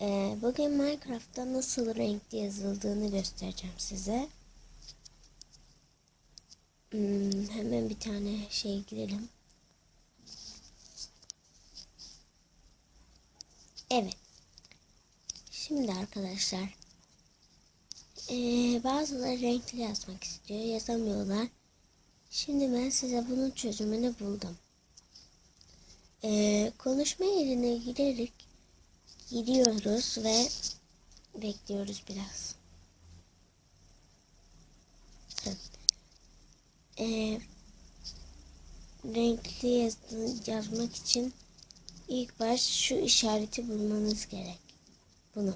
Ee, bugün Minecraft'ta nasıl renkli yazıldığını göstereceğim size. Hmm, hemen bir tane şey girelim. Evet. Şimdi arkadaşlar. Ee, bazıları renkli yazmak istiyor. Yazamıyorlar. Şimdi ben size bunun çözümünü buldum. Ee, konuşma yerine girerek gidiyoruz ve bekliyoruz biraz. Ee, renkli yazı- yazmak için ilk baş şu işareti bulmanız gerek. Bunu.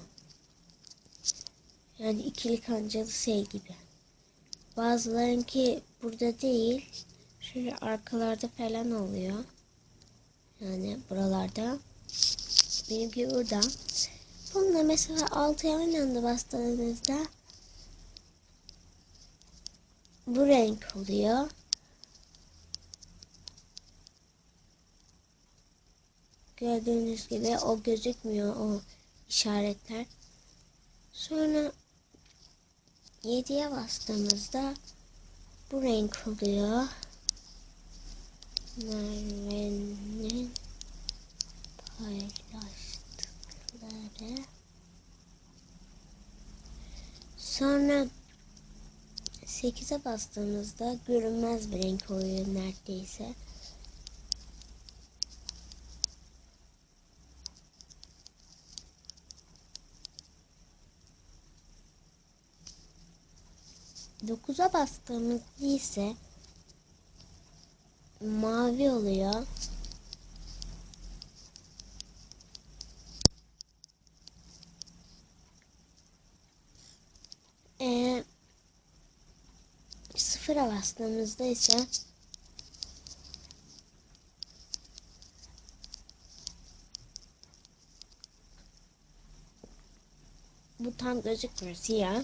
Yani ikili kancalı şey gibi. Bazılarınki burada değil. Şöyle arkalarda falan oluyor. Yani buralarda. Benimki burada. Bununla mesela altı aynı anda bastığınızda bu renk oluyor. Gördüğünüz gibi o gözükmüyor o işaretler. Sonra 7'ye bastığımızda bu renk oluyor. Merve'nin paylaştıkları. Sonra 8'e bastığımızda görünmez bir renk oluyor neredeyse. Dokuza bastığımızda ise mavi oluyor. Ee, sıfıra bastığımızda ise bu tam gözükmüyor siyah.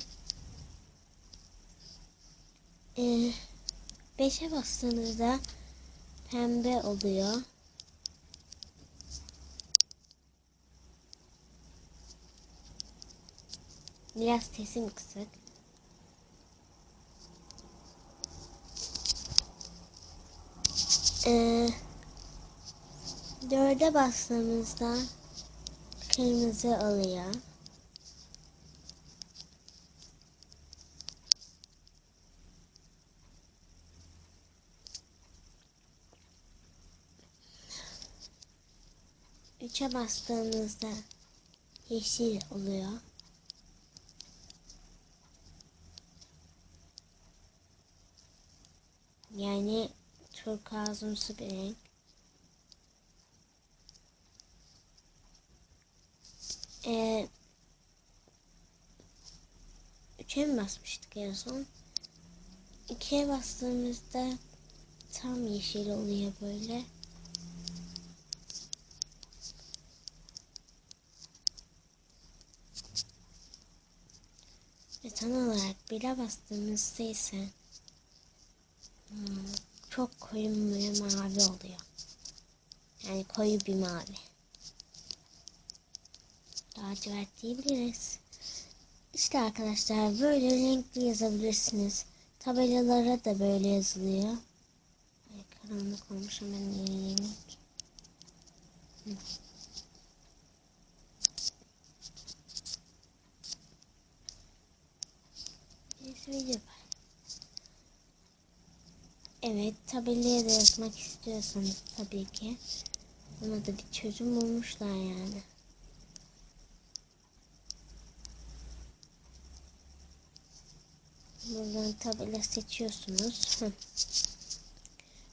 Ee, beşe bastığınızda pembe oluyor. Biraz sesim kısık. Ee, dörde bastığımızda kırmızı oluyor. Üçe bastığımızda yeşil oluyor. Yani turkuazımsı bir renk. Ee, üçe mi basmıştık en son? İkiye bastığımızda tam yeşil oluyor böyle. Ve tam olarak bire bastığımızda ise çok koyu bir mavi oluyor. Yani koyu bir mavi. Lacivert diyebiliriz. İşte arkadaşlar böyle renkli yazabilirsiniz. Tabelalara da böyle yazılıyor. Ay, karanlık olmuş hemen yenileyim. Neyse video var. Evet tabelaya da yazmak istiyorsanız tabii ki. Buna da bir çözüm bulmuşlar yani. Buradan tabela seçiyorsunuz.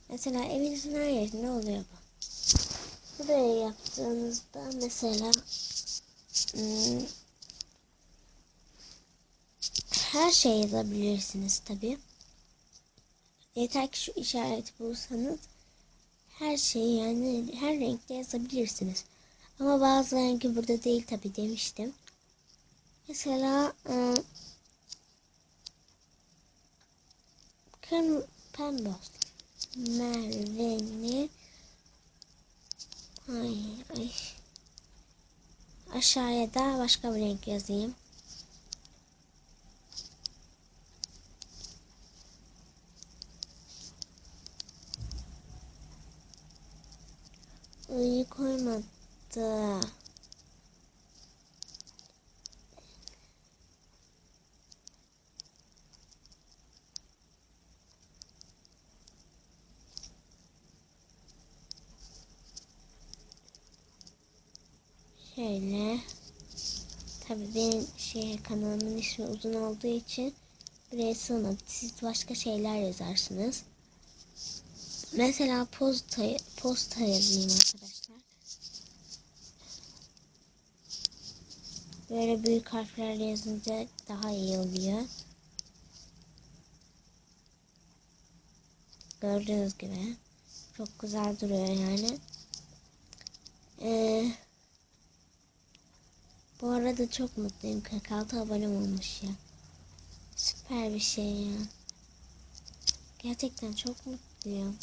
Mesela evinizin her yerinde oluyor bu. Buraya yaptığınızda mesela hmm, her şey yazabilirsiniz tabii. Yeter ki şu işareti bulsanız her şeyi yani her renkte yazabilirsiniz. Ama bazı rengi burada değil tabi demiştim. Mesela ıı, kırm pembe olsun. Merve'ni ay ay Aşağıya da başka bir renk yazayım. İyi koymadı. Şöyle. Tabii benim şey kanalımın ismi uzun olduğu için buraya sığmadı. Siz başka şeyler yazarsınız. Mesela posta, posta yazayım arkadaşlar. Böyle büyük harflerle yazınca daha iyi oluyor. Gördüğünüz gibi. Çok güzel duruyor yani. Ee, bu arada çok mutluyum. 46 abonem olmuş ya. Süper bir şey ya. Gerçekten çok mutluyum.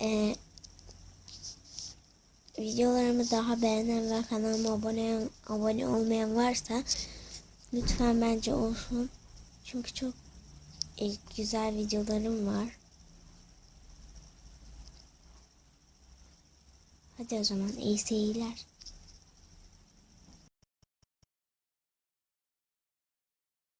Ee, videolarımı daha beğenen ve kanalıma abone, abone olmayan varsa lütfen bence olsun. Çünkü çok e, güzel videolarım var. Hadi o zaman iyi seyirler.